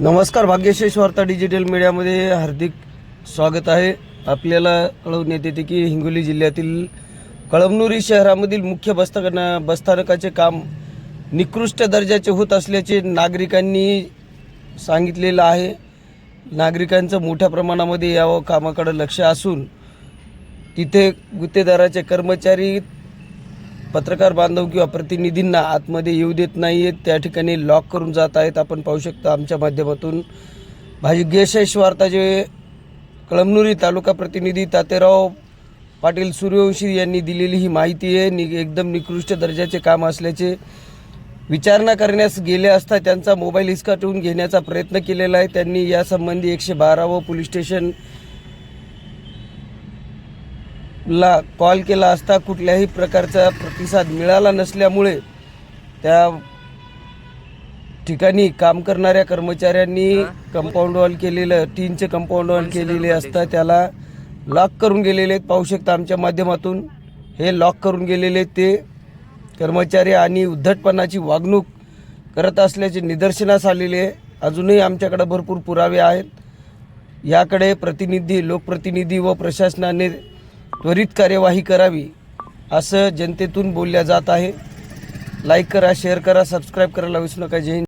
नमस्कार भाग्यशेष वार्ता डिजिटल मीडियामध्ये हार्दिक स्वागत आहे. आपल्याला कळवण्यात येते की हिंगोली जिल्ह्यातील कळमनुरी शहरामधील मुख्य बसस्थाना बसस्थानकाचे काम निकृष्ट दर्जाचे होत असल्याचे नागरिकांनी सांगितलेलं आहे. नागरिकांचं मोठ्या प्रमाणामध्ये या कामाकडे लक्ष असून तिथे गुत्तेदाराचे कर्मचारी पत्रकार बांधव किंवा प्रतिनिधींना आतमध्ये येऊ देत नाही आहेत त्या ठिकाणी लॉक करून जात आहेत. आपण पाहू शकतो आमच्या माध्यमातून. भाग्यशेष वार्ता जे कळमनुरी तालुका प्रतिनिधी तातेराव पाटील सूर्यवंशी यांनी दिलेली ही माहिती आहे. नि एकदम निकृष्ट दर्जाचे काम असल्याचे विचारणा करण्यास गेले असता त्यांचा मोबाईल हिसकाटून घेण्याचा प्रयत्न केलेला आहे. त्यांनी यासंबंधी एकशे बारावं पोलीस स्टेशन ला कॉल केला असता कुठल्याही प्रकारचा प्रतिसाद मिळाला नसल्यामुळे त्या ठिकाणी काम करणाऱ्या कर्मचाऱ्यांनी कंपाऊंड वॉल केलेलं टीनचे कंपाऊंड वॉल केलेले असता त्याला लॉक करून गेलेले आहेत. पाहू शकता आमच्या माध्यमातून हे लॉक करून गेलेले ते कर्मचारी आणि उद्धटपणाची वागणूक करत असल्याचे निदर्शनास आलेले आहे. अजूनही आमच्याकडे भरपूर पुरावे आहेत. याकडे प्रतिनिधी लोकप्रतिनिधी व प्रशासनाने त्वरित कार्यवाही करावी असं जनतेतून बोलल्या जात आहे. लाईक करा शेअर करा सबस्क्राईब करायला विसरू नका. जय